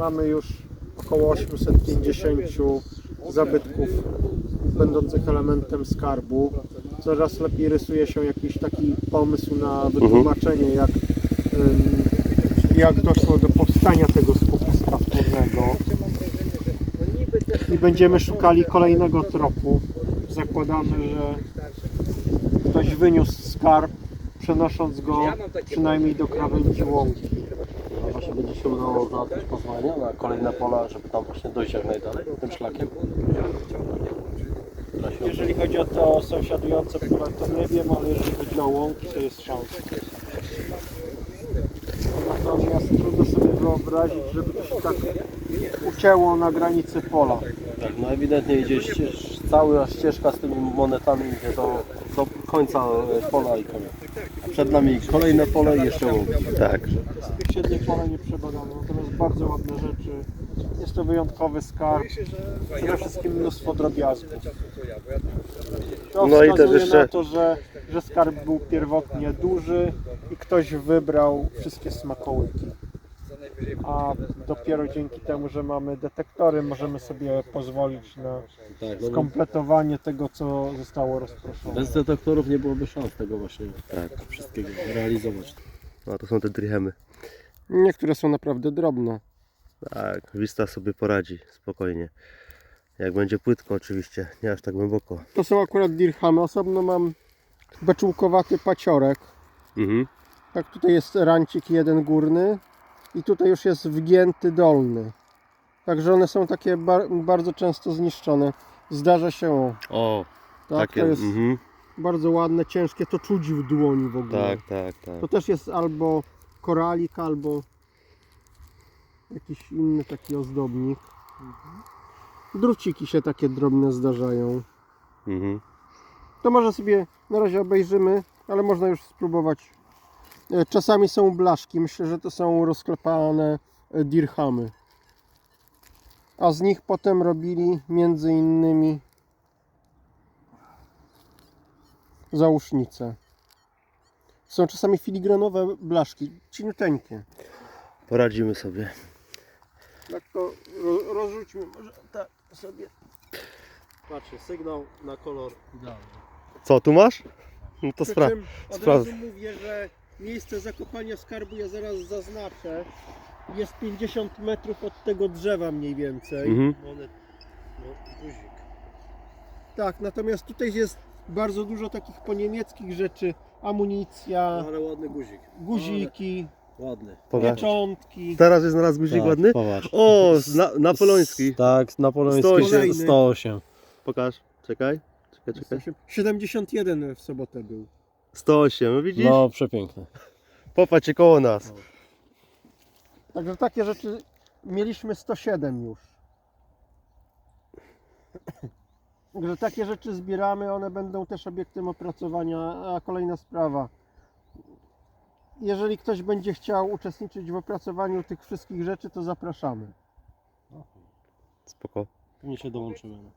Mamy już około 850 zabytków będących elementem skarbu. Coraz lepiej rysuje się jakiś taki pomysł na wytłumaczenie, jak, jak doszło do powstania tego skupiska wtórnego. I będziemy szukali kolejnego tropu. Zakładamy, że ktoś wyniósł skarb, przenosząc go przynajmniej do krawędzi łąki. Się udało załatwić na kolejne pola, żeby tam właśnie dojść jak najdalej tym szlakiem. Jeżeli chodzi o to sąsiadujące pola, to nie wiem, ale jeżeli chodzi o łąki, to jest szansa. Natomiast trudno sobie wyobrazić, żeby to się tak ucięło na granicy pola. Tak, no ewidentnie idzie ścież, cała ścieżka z tymi monetami idzie do, do końca e, pola i koniec. A przed nami kolejne pole i jeszcze łąki. Tak. Tych siedmiu pola nie przebadano, natomiast bardzo ładne rzeczy. Jest to wyjątkowy skarb. Przede wszystkim mnóstwo drobiazgów. To No i wskazuje też jeszcze- na to, że, że skarb był pierwotnie duży i ktoś wybrał wszystkie smakołyki. A dopiero dzięki temu, że mamy detektory, możemy sobie pozwolić na tak no, skompletowanie tego, co zostało rozproszone. bez detektorów nie byłoby szans tego właśnie Tak. wszystkiego realizować. No to są te drichemy. Niektóre są naprawdę drobne. Tak, Vista sobie poradzi spokojnie. Jak będzie płytko oczywiście, nie aż tak głęboko. To są akurat dirhamy. Osobno mam beczułkowaty paciorek. Mhm. Tak, tutaj jest rancik jeden górny i tutaj już jest wgięty dolny. Także one są takie bar bardzo często zniszczone. Zdarza się, o, tak, takie. jest Mhm. Bardzo ładne, ciężkie, to czuć w dłoni w ogóle. Tak, tak, tak. To też jest albo koralik, albo jakiś inny taki ozdobnik. Druciki się takie drobne zdarzają. Mhm. To może sobie na razie obejrzymy, ale można już spróbować. E, Czasami są blaszki, myślę, że to są rozklepane e, dirhamy. A z nich potem robili między innymi załóżnice. Są czasami filigranowe blaszki, cieniuteńkie. Poradzimy sobie. Tak to ro- rozrzućmy może tak sobie. Patrzcie, sygnał na kolor idealny. Co, tu masz? No to Przy spra- czym od sprawdź. razu mówię, że miejsce zakopania skarbu ja zaraz zaznaczę. Jest 50 metrów od tego drzewa mniej więcej. Mhm. Monet, no, guzik. Tak, natomiast tutaj jest bardzo dużo takich poniemieckich rzeczy. Amunicja, No, ale ładny guzik. guziki, Ładny. Pokaż. pieczątki. Teraz jest znalazł guzik Tak, ładny? Popatrz. O, na, napoleoński. Tak, napoleoński 108. 108. Pokaż, czekaj. Czekaj, czekaj. 71 w sobotę był. 108, widzisz? No, przepiękny. Popatrzcie koło nas. Także takie rzeczy mieliśmy 107 już. Także takie rzeczy zbieramy, one będą też obiektem opracowania. A kolejna sprawa. Jeżeli ktoś będzie chciał uczestniczyć w opracowaniu tych wszystkich rzeczy, to zapraszamy. Spoko. Pewnie się dołączymy.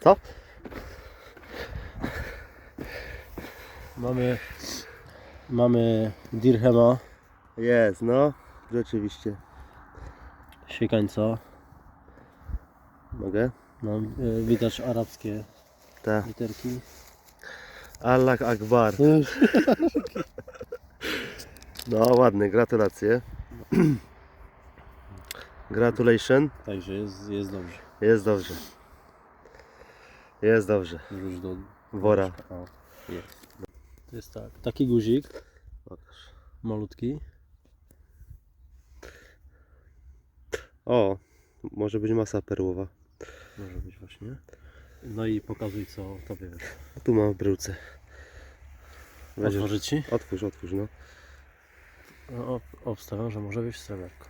Co? Mamy, mamy dirhema, Jest, no. Rzeczywiście. Siekańca. Mogę? No, y, widać arabskie Tak. literki. Allah Akbar. No ładny, gratulacje. Gratulation. Także jest, jest dobrze. Jest dobrze. Jest dobrze. Wrzuć do Wora. O, jest. To jest tak. Taki guzik, malutki. O, może być masa perłowa. Może być właśnie. No i pokazuj co to wiesz. Tu mam w bryłce. Weź- Otworzyć ci? Otwórz, otwórz, no. No, ob- obstawiam, że może być sreberko.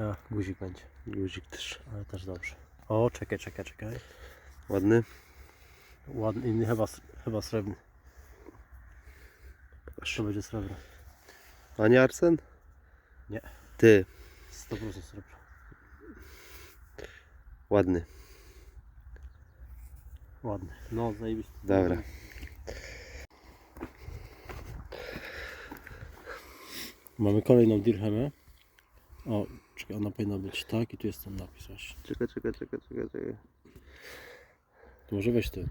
A, guzik będzie. Guzik też. Ale też dobrze. O, czekaj, czekaj, czekaj. Ładny. Ładny, inny chyba, s- chyba srebrny. To będzie srebro. A nie arsen? Nie. Ty, 100% srebro. Ładny. Ładny. No, zajebiście. Dobra. Mamy kolejną dirhemę. O, czekaj, ona powinna być tak i tu jest ten napis właśnie. Czekaj, czekaj, czekaj, czekaj, czekaj. To może weź ty.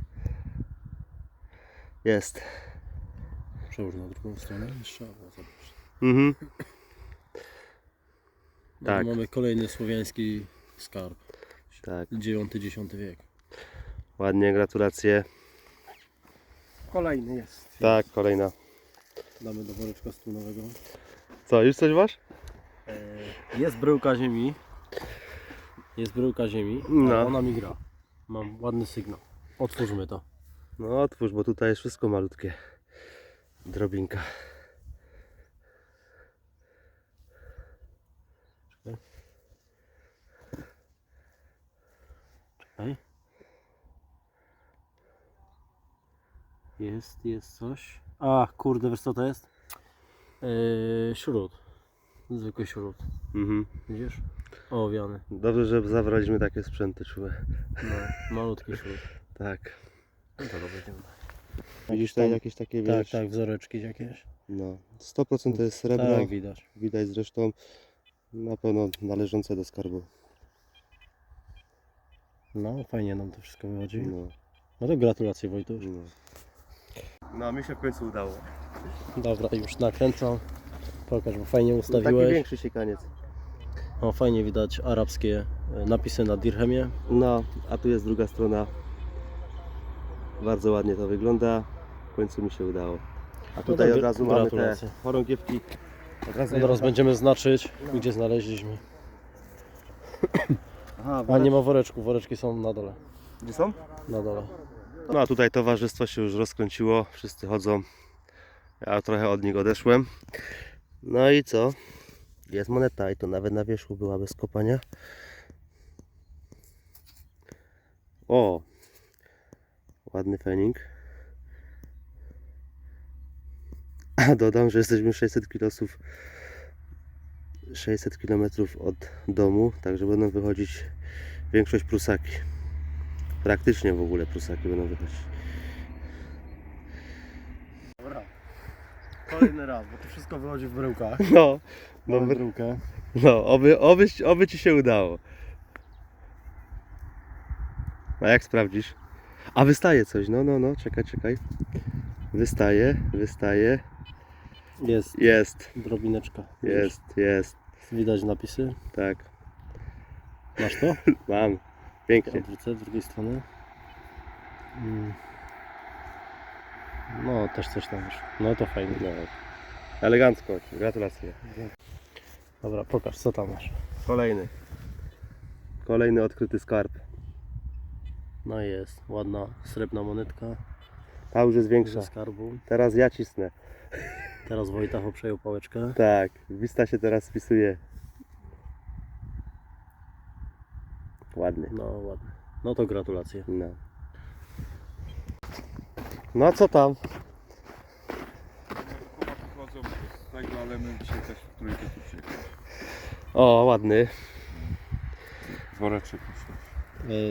Jest. Przełóż na drugą stronę trzeba było zobaczyć. Mhm. Tak. Mamy kolejny słowiański skarb. Tak. IX-X wiek. Ładnie, gratulacje. Kolejny jest. Tak, kolejna. Damy do woreczka strunowego. Co, już coś masz? Jest bryłka ziemi. Jest bryłka ziemi. No. No. Ona mi gra. Mam ładny sygnał. Otwórzmy to. No otwórz, bo tutaj jest wszystko malutkie. Drobinka. Jest, jest coś. A, kurde, wiesz co to jest? Yy, śrut. Zwykły śrut. Mhm. Widzisz? Owiany. Dobrze, że zabraliśmy takie sprzęty czułe. No, malutki śrut. Tak. No to będziemy. Widzisz tutaj jakieś takie, Tak, wiesz, tak, wzoreczki jakieś. no 100% to jest srebro. Tak, widać. Widać zresztą na pewno należące do skarbu. No, fajnie nam to wszystko wychodzi. No. No to gratulacje Wojtuś. No. No, mi się w końcu udało. Dobra, już nakręcam. Pokaż, bo fajnie Taki ustawiłeś. większy siekaniec. O, fajnie widać arabskie e, napisy na dirhemie. No, a tu jest druga strona. Bardzo ładnie to wygląda. W końcu mi się udało. A tutaj dobrze, od razu mamy te gratulacje. chorągiewki. Od razu No teraz będziemy znaczyć, gdzie znaleźliśmy. Aha, A nie ma woreczku, woreczki są na dole. Gdzie są? Na dole. No a tutaj towarzystwo się już rozkręciło. Wszyscy chodzą. Ja trochę od nich odeszłem. No i co? Jest moneta i to nawet na wierzchu była bez kopania. O! Ładny fening. A dodam, że jesteśmy 600 kilosów 600 km od domu, także będą wychodzić większość prusaki. Praktycznie w ogóle prusaki będą wychodzić. Dobra. Kolejny raz, bo to wszystko wychodzi w bryłkach. No, no, Mamy bryłkę. no oby, oby, oby Ci się udało. A jak sprawdzisz? A wystaje coś, no, no, no, czekaj, czekaj. Wystaje, wystaje. Jest Jest, drobineczka. jest, jest, Widać napisy. tak. Masz to? Mam. Pięknie. Odwrócę z drugiej strony. Mm. No, też coś tam wiesz. No to fajnie. No. Elegancko, gratulacje. Dobra, pokaż, co tam masz. Kolejny. Kolejny odkryty skarb. No jest, ładna srebrna monetka Ta już jest ze większa. skarbu. Teraz ja cisnę. Teraz Wojtacho przejął pałeczkę. Tak, Wista się teraz spisuje. Ładny. No ładnie. No to gratulacje. No. No a co tam? Chodzą z tego, ale my dzisiaj też w trójkę tu przyjechali. O, ładny. Woreczek myślę.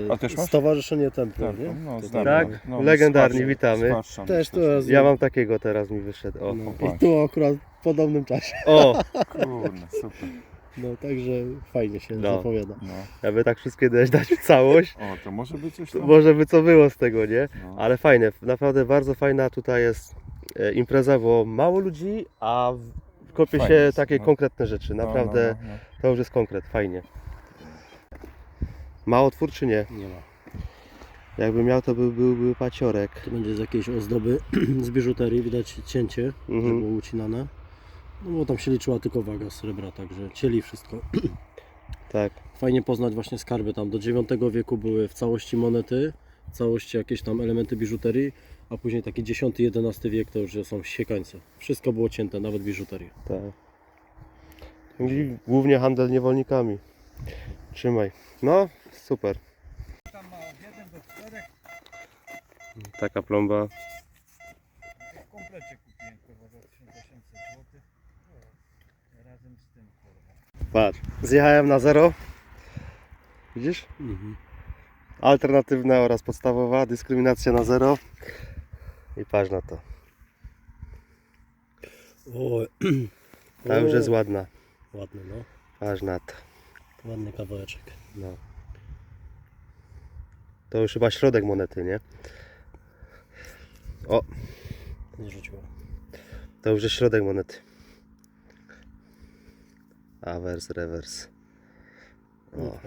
E, A też masz? Stowarzyszenie Temple, Tak, nie? no, To znamy. Tak? No, Legendarni, z Warszawą- witamy. z Też jesteśmy. jest- Ja mam takiego teraz mi wyszedł. O, No. I tu akurat w podobnym czasie. o Kurde, super. No także fajnie się No. zapowiada. No. jakby tak wszystkie dać, dać w całość. O, to może być coś To tam? może by co było z tego, nie? No. Ale fajne, naprawdę bardzo fajna tutaj jest e, impreza, bo mało ludzi, a w- kopie Fajnie się jest, takie no. konkretne rzeczy. No, Naprawdę no, no, no. to już jest konkret, fajnie. Mało twór czy nie? Nie ma. Jakby miał to by, byłby paciorek. Tu będzie z jakiejś ozdoby z biżuterii, widać cięcie, Mhm. że było ucinane. No bo tam się liczyła tylko waga srebra, także cieli wszystko. Tak. Fajnie poznać właśnie skarby. Tam do IX wieku były w całości monety, w całości jakieś tam elementy biżuterii, a później taki X-XI wiek to już są siekańce. Wszystko było cięte, nawet biżuteria. Tak. I głównie handel niewolnikami. Trzymaj. No, super. Taka plomba. Patrz, zjechałem na zero. Widzisz? Mhm. Alternatywna oraz podstawowa, dyskryminacja na zero. I patrz na to. O, Ta już jest ładna. Ładny, no. Aż na to. Ładny kawałeczek. No. To już chyba środek monety, nie? O, Nie rzuciło. to już jest środek monety. Awers, rewers. No, O,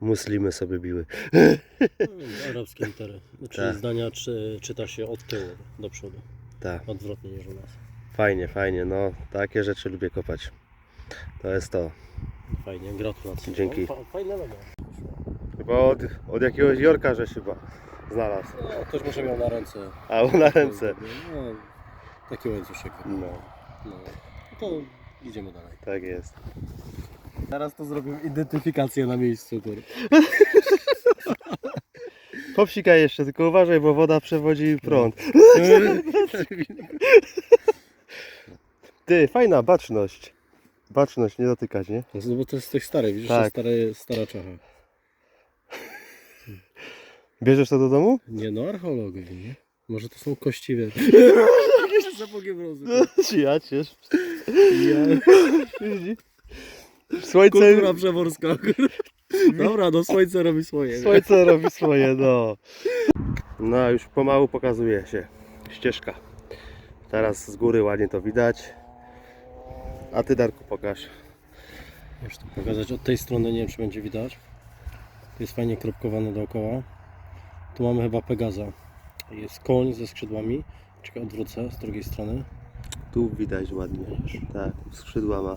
muslimy sobie biły. No, Arabskie litery. Czyli Tak. zdania czy, czyta się od tyłu do przodu. Tak, Odwrotnie niż u nas. fajnie, fajnie. No, takie rzeczy lubię kopać. To jest to. Fajnie, gratulacje. Dzięki. Fa- fajne logo. Chyba od, od jakiegoś Jorka, że chyba znalazł. No, też może miał na ręce. A na ręce. No, taki łańcuszek. No, No. To idziemy dalej. tak jest. Teraz to zrobimy identyfikację na miejscu. Kur. Popsikaj jeszcze, tylko uważaj, bo woda przewodzi prąd. Ty, fajna baczność. Baczność, nie dotykać, nie? No bo to jest coś stary, widzisz, Tak. to stary, stara czacha. Bierzesz to do domu? Nie no, archeologowie, nie? Może to są kości, wiesz. Zapogie mrozy. Ja. Słońce, Kultura przeworska. Dobra, no słońce robi swoje. słońce robi swoje, no. No, już pomału pokazuje się ścieżka. Teraz z góry ładnie to widać. A ty, Darku, pokaż. Muszę to pokazać od tej strony, nie wiem czy będzie widać. To jest fajnie kropkowane dookoła. Tu mamy chyba Pegaza. Jest koń ze skrzydłami. Czekaj, odwrócę z drugiej strony. Tu widać ładnie. Tak, skrzydła ma.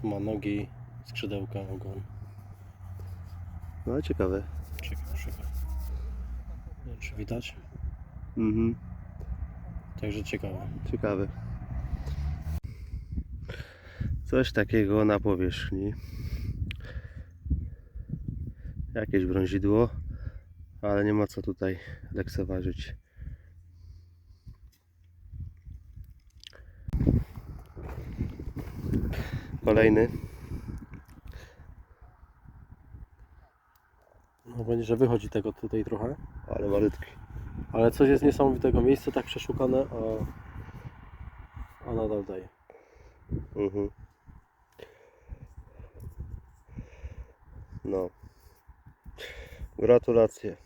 Tu ma nogi, skrzydełka, ogon. No, ciekawe. Czekaj, czekaj. Nie wiem, czy widać? Mhm, Także ciekawe. ciekawe. Coś takiego na powierzchni. Jakieś brązidło, ale nie ma co tutaj lekceważyć. Kolejny. No będzie, że wychodzi tego tutaj trochę. Ale malutki. Ale coś jest niesamowitego. Miejsce tak przeszukane, a, a nadal daje. Mhm. No. Gratulacje.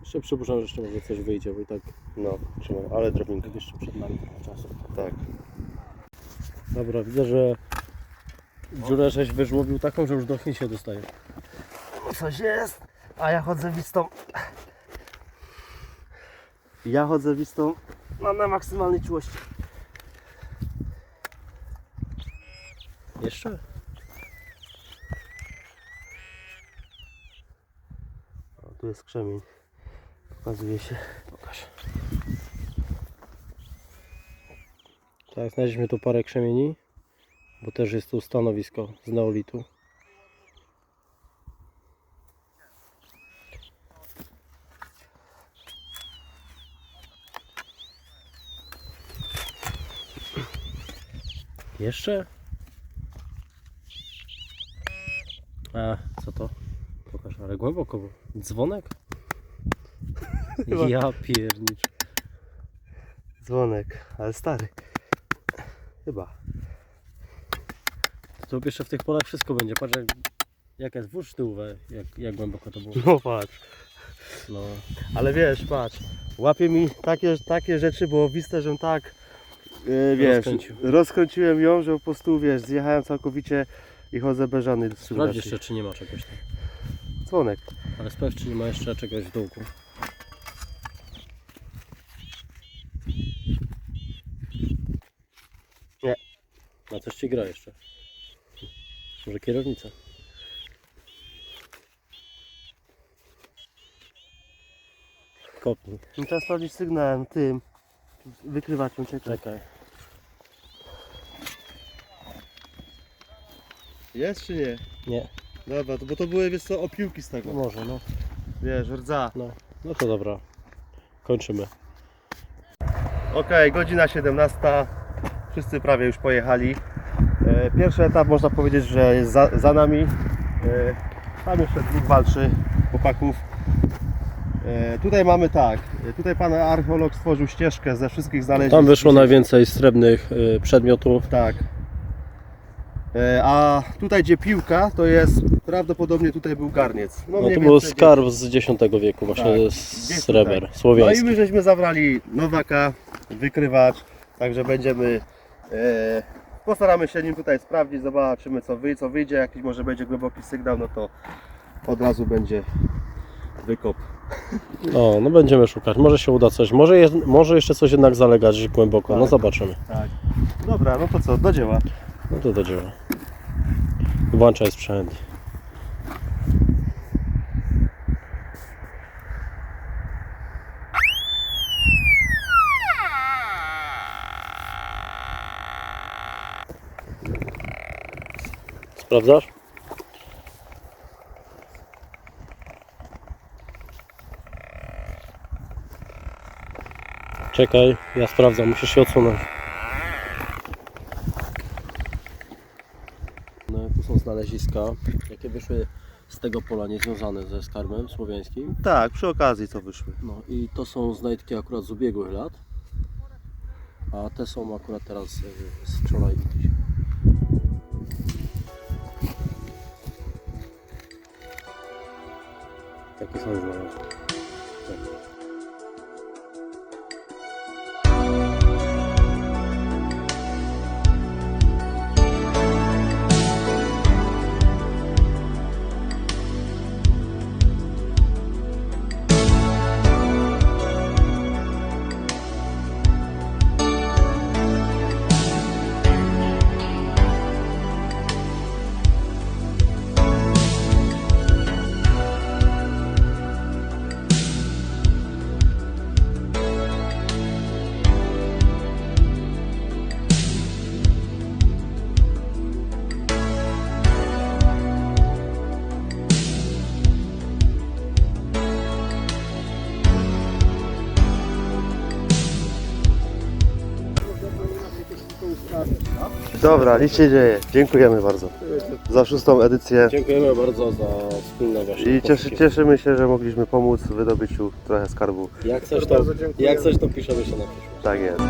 Jeszcze przypuszczam, że jeszcze może coś wyjdzie, bo i tak No, trzymaj, ale drobinkę. tak jeszcze przed nami trochę czasu. Tak. Dobra, widzę, że dziurę żeś wyżłobił taką, że już do chin się dostaje. Coś jest, a ja chodzę wistą. Ja chodzę wistą no, na maksymalnej czułości. Jeszcze? O, tu jest krzemień. Pokazuje się. Pokaż. Tak, znaleźliśmy tu parę krzemieni, bo też jest tu stanowisko z neolitu. Jeszcze? A, co to? Pokaż, ale głęboko. Dzwonek? Chyba. Ja piernicz. Dzwonek, ale stary. Chyba. To jeszcze w tych polach wszystko będzie. Patrz jak, jaka jest włóż tyłówę, jak, jak głęboko to było. No patrz. No, Ale wiesz, patrz, łapie mi takie, takie rzeczy, bo wistę, że tak, yy, wiesz, Rozkręcił. rozkręciłem ją, że po prostu, wiesz, zjechałem całkowicie i chodzę beżany. sprawdź jeszcze czy nie ma czegoś tam. Dzwonek. Ale sprawdź czy nie ma jeszcze czegoś w dołku. Na coś ci gra jeszcze. Może kierownica. Kopnij. No teraz sprawdzić sygnałem tym wykrywaczem, czekaj. Czekaj. Jest czy nie? Nie, Dobra, to, bo to były, wiesz co, opiłki z tego. może no. Wiesz, rdza. No, no to dobra. Kończymy. Okej, godzina 17. Wszyscy prawie już pojechali. E, Pierwszy etap można powiedzieć, że jest za, za nami. E, Tam jeszcze dwóch walczy chłopaków. E, tutaj mamy tak, tutaj pan archeolog stworzył ścieżkę ze wszystkich znalezisk. Tam wyszło najwięcej srebrnych przedmiotów. Tak. A tutaj gdzie piłka, to jest prawdopodobnie tutaj był garniec. No mniej to był skarb z X wieku, właśnie Tak, z sreber, tutaj. No i słowiański. my żeśmy zabrali nowaka, wykrywacz, także będziemy, postaramy się nim tutaj sprawdzić, zobaczymy co, wy, co wyjdzie, jakiś może będzie głęboki sygnał, no to od razu będzie wykop. O, no będziemy szukać. Może się uda coś. Może, może jeszcze coś jednak zalegać głęboko. No Tak. zobaczymy. Tak. Dobra, no to co, do dzieła. No to do dzieła. Włączaj sprzęt. Sprawdzasz? Czekaj, ja sprawdzam, musisz się odsunąć. No, tu są znaleziska, jakie wyszły z tego pola niezwiązane ze skarbem słowiańskim. Tak, przy okazji co wyszły. No i to są znajdki akurat z ubiegłych lat, a te są akurat teraz y, z wczoraj. gdzieś. だけそういう。Dobra, nic się dzieje. Dziękujemy bardzo za szóstą edycję. Dziękujemy bardzo za wspólne właśnie I cieszy, cieszymy się, że mogliśmy pomóc w wydobyciu trochę skarbu. Jak coś, to, Bardzo jak coś to piszemy się na przyszłość. Tak jest.